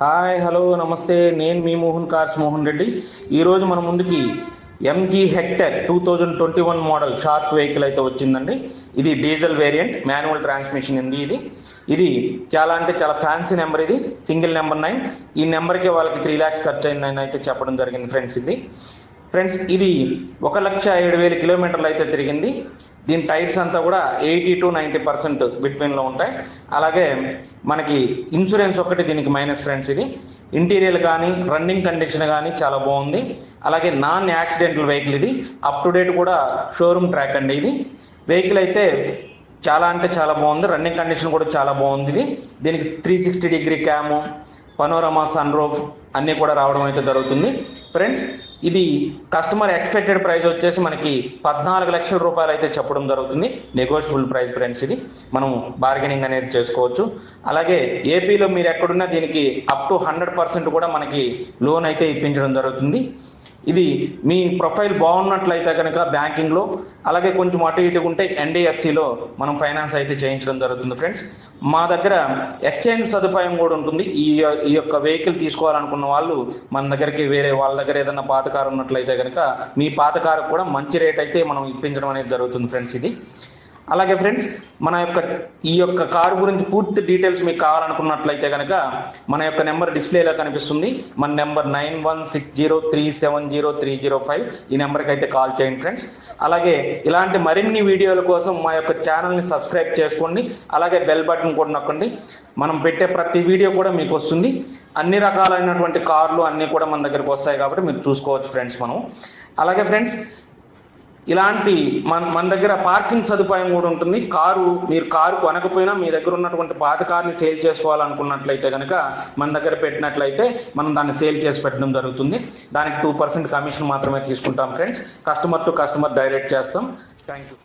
Hi hello నమస్తే. నేను మీ మోహన్ కార్స్ మోహన్ రెడ్డి. ఈరోజు మన ముందుకి M G Hector two thousand twenty one model Sharp vehicle అయితే వచ్చిందండి. ఇది డీజిల్ వేరియంట్ మాన్యువల్ ట్రాన్స్మిషన్ ఉంది ఇది. ఇది చాలా అంటే చాలా ఫ్యాన్సీ నెంబర్ ఇది. సింగిల్ నెంబర్ నైన్ ఈ నెంబర్కి వాళ్ళకి త్రీ ల్యాక్స్ ఖర్చు అయిందని అయితే చెప్పడం జరిగింది ఫ్రెండ్స్ ఇది. ఫ్రెండ్స్ ఇది ఒక లక్ష ఏడు వేల కిలోమీటర్లు అయితే తిరిగింది. దీని టైర్స్ అంతా కూడా ఎయిటీ టు నైంటీ పర్సెంట్ బిట్వీన్లో ఉంటాయి. అలాగే మనకి ఇన్సూరెన్స్ ఒకటి దీనికి మైనస్ ఫ్రెండ్స్ ఇది. ఇంటీరియర్ కానీ రన్నింగ్ కండిషన్ కానీ చాలా బాగుంది. అలాగే నాన్ యాక్సిడెంటల్ వెహికల్ ఇది. అప్ టు డేట్ కూడా షోరూమ్ ట్రాక్ అండి ఇది. వెహికల్ అయితే చాలా అంటే చాలా బాగుంది. రన్నింగ్ కండిషన్ కూడా చాలా బాగుంది ఇది. దీనికి three sixty degree cam panorama sunroof అన్నీ కూడా రావడం అయితే జరుగుతుంది. ఫ్రెండ్స్ ఇది కస్టమర్ ఎక్స్పెక్టెడ్ ప్రైస్ వచ్చేసి మనకి పద్నాలుగు లక్షల రూపాయలు అయితే చెప్పడం జరుగుతుంది. నెగోషియబుల్ ప్రైస్ ఫ్రెండ్స్ ఇది. మనం బార్గెనింగ్ అనేది చేసుకోవచ్చు. అలాగే ఏపీలో మీరు ఎక్కడున్నా దీనికి అప్ టు హండ్రెడ్ పర్సెంట్ కూడా మనకి లోన్ అయితే ఇప్పించడం జరుగుతుంది. ఇది మీ ప్రొఫైల్ బాగున్నట్లయితే కనుక బ్యాంకింగ్లో అలాగే కొంచెం అటు ఇటు ఉంటే ఎన్డీఎఫ్సిలో మనం ఫైనాన్స్ అయితే చేయించడం జరుగుతుంది ఫ్రెండ్స్. మా దగ్గర ఎక్స్చేంజ్ సదుపాయం కూడా ఉంటుంది. ఈ ఈ యొక్క వెహికల్ తీసుకోవాలనుకున్న వాళ్ళు మన దగ్గరికి వేరే వాళ్ళ దగ్గర ఏదైనా పాత కారు ఉన్నట్లయితే కనుక మీ పాత కారు కూడా మంచి రేట్ అయితే మనం ఇప్పించడం అనేది జరుగుతుంది ఫ్రెండ్స్ ఇది. అలాగే ఫ్రెండ్స్ మన యొక్క ఈ యొక్క కారు గురించి పూర్తి డీటెయిల్స్ మీకు కావాలనుకున్నట్లయితే కనుక మన యొక్క నెంబర్ డిస్ప్లేలో కనిపిస్తుంది. మన number nine one six zero three seven zero three zero five ఈ నెంబర్కి అయితే కాల్ చేయండి ఫ్రెండ్స్. అలాగే ఇలాంటి మరిన్ని వీడియోల కోసం మా యొక్క ఛానల్ని సబ్స్క్రైబ్ చేసుకోండి. అలాగే బెల్ బటన్ కూడా నొక్కండి. మనం పెట్టే ప్రతి వీడియో కూడా మీకు వస్తుంది. అన్ని రకాలైనటువంటి కార్లు అన్నీ కూడా మన దగ్గరికి వస్తాయి కాబట్టి మీరు చూసుకోవచ్చు ఫ్రెండ్స్ మనం. అలాగే ఫ్రెండ్స్ ఇలాంటి మన మన దగ్గర పార్కింగ్ సదుపాయం కూడా ఉంటుంది. కారు మీరు కారు కొనకపోయినా మీ దగ్గర ఉన్నటువంటి పాత కార్ని సేల్ చేసుకోవాలనుకున్నట్లయితే కనుక మన దగ్గర పెట్టినట్లయితే మనం దాన్ని సేల్ చేసి పెట్టడం జరుగుతుంది. దానికి టూ పర్సెంట్ కమిషన్ మాత్రమే తీసుకుంటాం friends. Customer to customer direct చేస్తాం. Thank you